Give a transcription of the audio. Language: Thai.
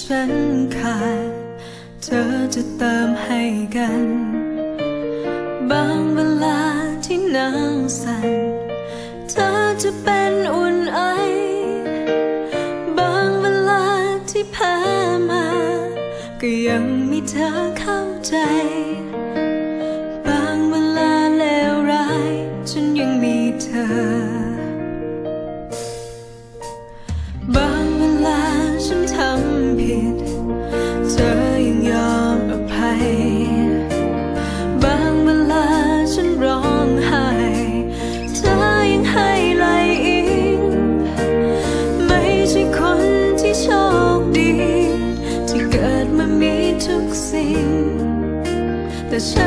ฉันขาด เธอจะเติมให้กัน บางเวลาที่หนาวสั่น เธอจะเป็นอุ่นไอ บางเวลาที่แพ้มา ก็ยังมีเธอเข้าใจ บางเวลาเลวร้าย ฉันยังมีเธอ แต่ฉั